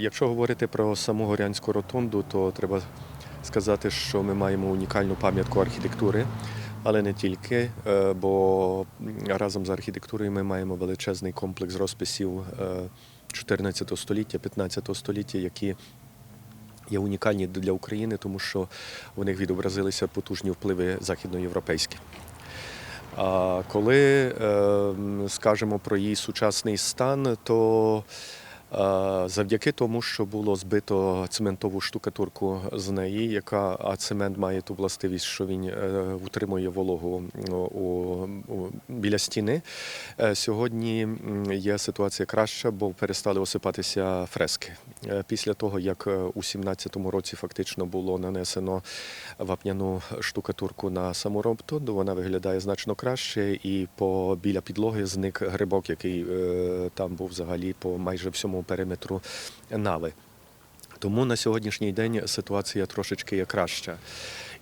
Якщо говорити про саму Горянську ротонду, то треба сказати, що ми маємо унікальну пам'ятку архітектури, але не тільки, е, бо разом з архітектурою ми маємо величезний комплекс розписів е, 14 століття, 15 століття, які є унікальні для України, тому що в них відобразилися потужні впливи західноєвропейські. А коли е, скажемо про її сучасний стан, то е, завдяки тому, що було збито цементову штукатурку з неї, яка а цемент має ту властивість, що він е, утримує вологу у, біля стіни. е, Сьогодні є ситуація краща, бо перестали осипатися фрески. Е, Після того, як у 17-му році фактично було нанесено вапняну штукатурку на саму ротонду, вона виглядає значно краще, і по біля підлоги зник грибок, який там був взагалі по майже всьому периметру нави. Тому на сьогоднішній день ситуація трошечки є краща.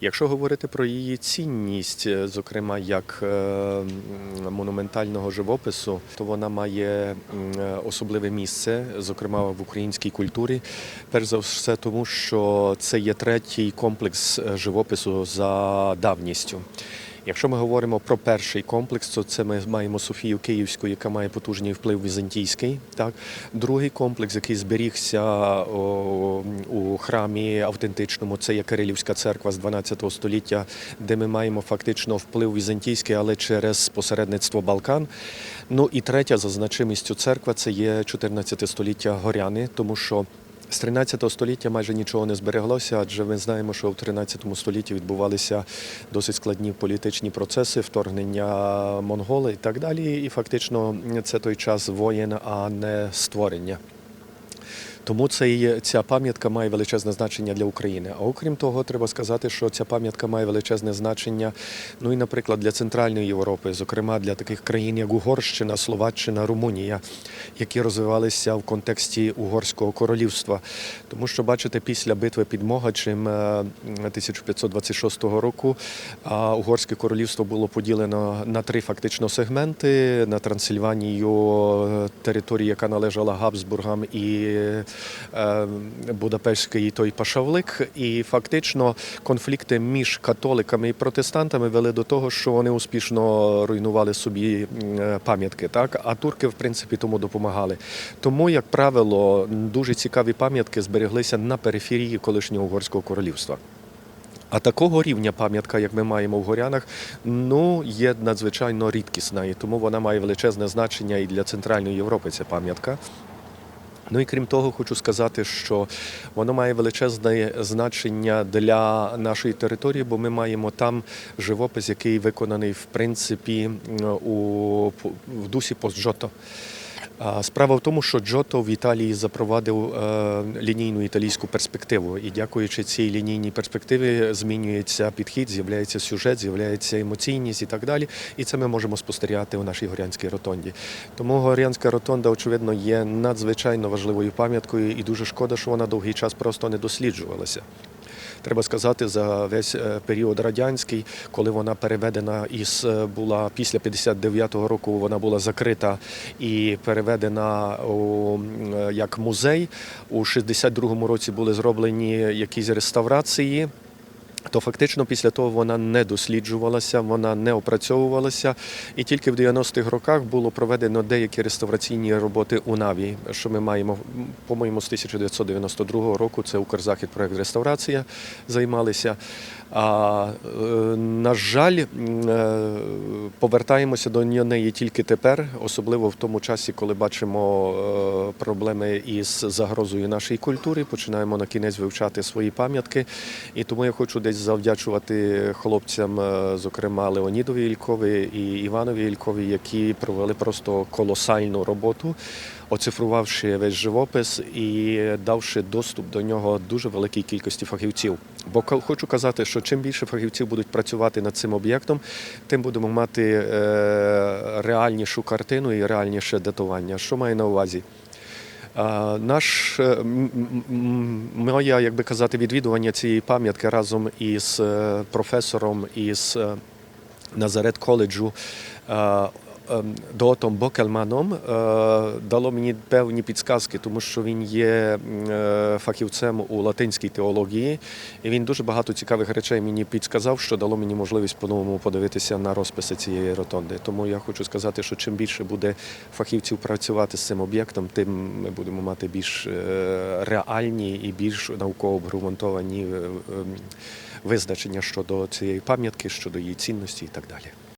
Якщо говорити про її цінність, е, зокрема як е, монументального живопису, то вона має е, особливе місце, зокрема в українській культурі. Перш за все, тому що це є третій комплекс живопису за давністю. Якщо ми говоримо про перший комплекс, то це ми маємо Софію Київську, яка має потужний вплив візантійський. Так, другий комплекс, який зберігся у храмі автентичному, це є Кирилівська церква з 12 століття, де ми маємо фактично вплив візантійський, але через посередництво Балкан. Ну і третя за значимістю церква це є 14 століття горяни, тому що з 13 століття майже нічого не збереглося, адже ми знаємо, що в 13 столітті відбувалися досить складні політичні процеси, вторгнення монголи і так далі. І фактично це той час воєн, а не створення. Тому цей, ця пам'ятка має величезне значення для України. А окрім того, треба сказати, що ця пам'ятка має величезне значення, ну і, наприклад, для Центральної Європи, зокрема для таких країн, як Угорщина, Словаччина, Румунія, які розвивалися в контексті Угорського королівства. Тому що, бачите, після битви під Могачем е, 1526 року Угорське королівство було поділено на три фактично сегменти: на Трансильванію, е, територію, яка належала Габсбургам і е, Будапештський той Пашавлик. І фактично конфлікти між католиками і протестантами вели до того, що вони успішно руйнували собі е, пам'ятки. Так, а турки, в принципі, тому допомагали. Тому, як правило, дуже цікаві пам'ятки збереглися на периферії колишнього угорського королівства. А такого рівня пам'ятка, як ми маємо в горянах, ну є надзвичайно рідкісна, і тому вона має величезне значення і для Центральної Європи. Ця пам'ятка. Ну і крім того, хочу сказати, що воно має величезне значення для нашої території, бо ми маємо там живопис, який виконаний в принципі у в дусі постджото. Справа в тому, що Джото в Італії запровадив е, лінійну італійську перспективу, і дякуючи цій лінійній перспективі, змінюється підхід, з'являється сюжет, з'являється емоційність і так далі. І це ми можемо спостерігати у нашій горянській ротонді. Тому горянська ротонда, очевидно, є надзвичайно важливою пам'яткою, і дуже шкода, що вона довгий час просто не досліджувалася. Треба сказати, за весь е, період радянський, коли вона переведена із е, була після 59-го року, вона була закрита і переведена у, е, як музей. У 62-му році були зроблені якісь реставрації. То фактично після того вона не досліджувалася, вона не опрацьовувалася, і тільки в 90-х роках було проведено деякі реставраційні роботи у Наві, що ми маємо, по-моєму, з 1992 року. Це Укрзахід проект реставрація займалися. А е, на жаль, е, повертаємося до неї тільки тепер, особливо в тому часі, коли бачимо е, проблеми із загрозою нашій культурі, починаємо на кінець вивчати свої пам'ятки. І тому я хочу десь завдячувати хлопцям, е, зокрема Леонідові Ількові і Іванові Ількові, які провели просто колосальну роботу, оцифрувавши весь живопис і давши доступ до нього дуже великій кількості фахівців. Бо хочу казати, що чим більше фахівців будуть працювати над цим об'єктом, тим будемо мати е, реальнішу картину і реальніше датування. Що має на увазі? Наш е, м- м- м- моє, як би казати, відвідування цієї пам'ятки разом із е, професором із е, Назарет коледжу Доотом Бокельманом е, дало мені певні підсказки, тому що він є е, фахівцем у латинській теології, і він дуже багато цікавих речей мені підсказав, що дало мені можливість по-новому подивитися на розписи цієї ротонди. Тому я хочу сказати, що чим більше буде фахівців працювати з цим об'єктом, тим ми будемо мати більш е, реальні і більш науково обґрунтовані ем, визначення щодо цієї пам'ятки, щодо її цінності і так далі.